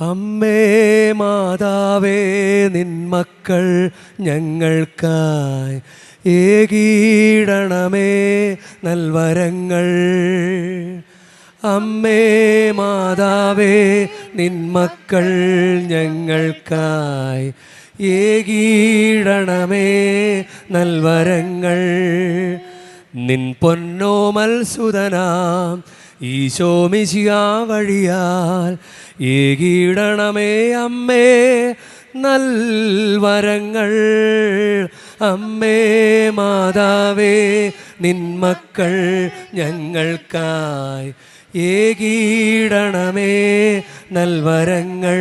അമ്മേ മാതാവേ നിൻ മക്കൾ ഞങ്ങൾക്കായി ഏകീടണമേ നൽവരങ്ങൾ. അമ്മേ മാതാവേ നിൻ മക്കൾ ഞങ്ങൾക്കായി ഏകീടണമേ നൽവരങ്ങൾ. നിൻ പൊന്നോമൽ സുതനാം ഈശോമിശിയ വഴിയാൽ ഏകീടണമേ അമ്മേ നൽവരങ്ങൾ. അമ്മേ മാതാവേ നിന്മക്കൾ മക്കൾ ഞങ്ങൾക്കായി ഏകീടണമേ നൽവരങ്ങൾ.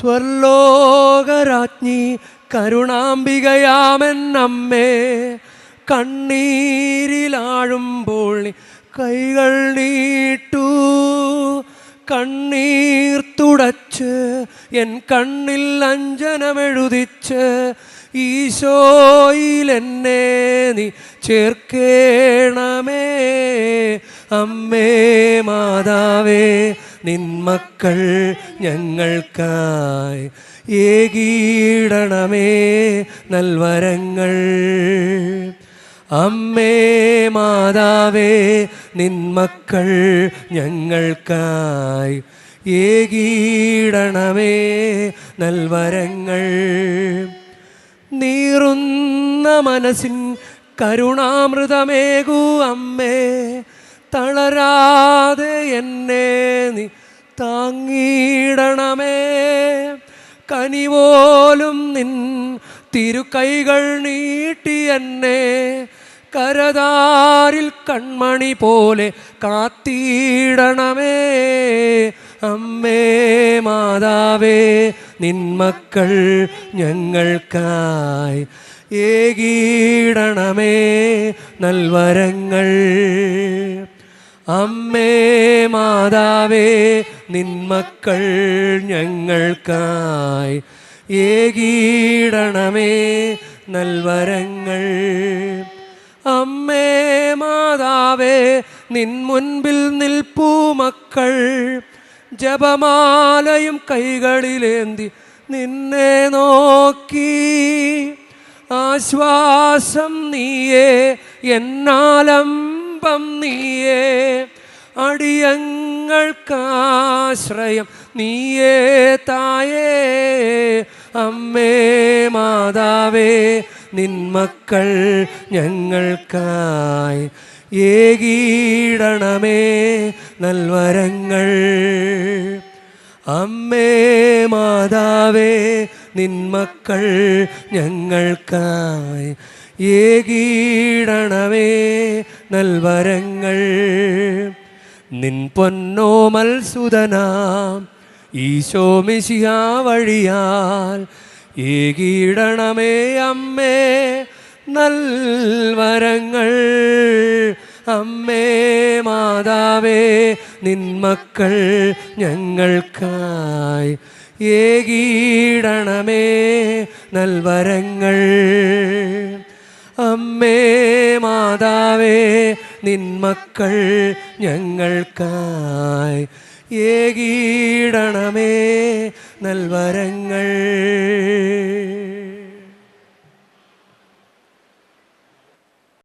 സ്വർലോകരാജ്ഞി കരുണാംബികയാമെന്നമ്മേ കണ്ണീരിലാഴുമ്പോൾ കൈകൾ നീട്ടു. കണ്ണീർ തുടച്ച് എൻ കണ്ണിൽ അഞ്ജനമെഴുതിച്ച് ഈശോയിൽ എന്നെ നീ ചേർക്കേണമേ. അമ്മേ മാതാവേ നിൻ മക്കൾ ഞങ്ങൾക്കായി ഏകീടണമേ നൽവരങ്ങൾ. അമ്മേ മാതാവേ നിന്മക്കൾ മക്കൾ ഞങ്ങൾക്കായി ഏകീടണമേ നൽവരങ്ങൾ. നീറുന്ന മനസ്സിൻ കരുണാമൃതമേകൂ അമ്മേ തളരാതെ എന്നെ നീ താങ്ങിയിടണമേ. കനിവോലും നിൻ തിരുക്കൈകൾ നീട്ടി എന്നെ കരതാരിൽ കൺമണി പോലെ കാത്തിടണമേ. അമ്മേ മാതാവേ നിന്മക്കൾ മക്കൾ ഞങ്ങൾക്കായി ഏകീടണമേ നൽവരങ്ങൾ. അമ്മേ മാതാവേ നിന്മക്കൾ മക്കൾ ഞങ്ങൾക്കായി ഏകീടണമേ നൽവരങ്ങൾ. മാതാവേ നിൻ മുൻപിൽ നിൽപ്പൂ മക്കൾ. ജപമാലയും കൈകളിലേന്തി നിന്നെ നോക്കി. ആശ്വാസം നീയേ എന്നാലംബം നീയേ. അടിയങ്ങൾക്കാശ്രയം നീയേ തായേ. അമ്മേ മാതാവേ നിൻ മക്കൾ ഞങ്ങൾക്കായി ഏകീടണമേ നൽവരങ്ങൾ. അമ്മേ മാതാവേ നിന്മക്കൾ മക്കൾ ഞങ്ങൾക്കായി ഏകീടണമേ നൽവരങ്ങൾ. നിൻ പൊന്നോമൽ സുതനാം ഈശോ വഴിയാൽ ഏകീടണമേ അമ്മേ നൽവരങ്ങൾ. അമ്മേ മാതാവേ നിൻ മക്കൾ ഞങ്ങൾക്കായി ഏകീടണമേ നൽവരങ്ങൾ. അമ്മേ മാതാവേ നിൻ മക്കൾ ഞങ്ങൾക്കായി ഏകീടണമേ നൽവരങ്ങൾ.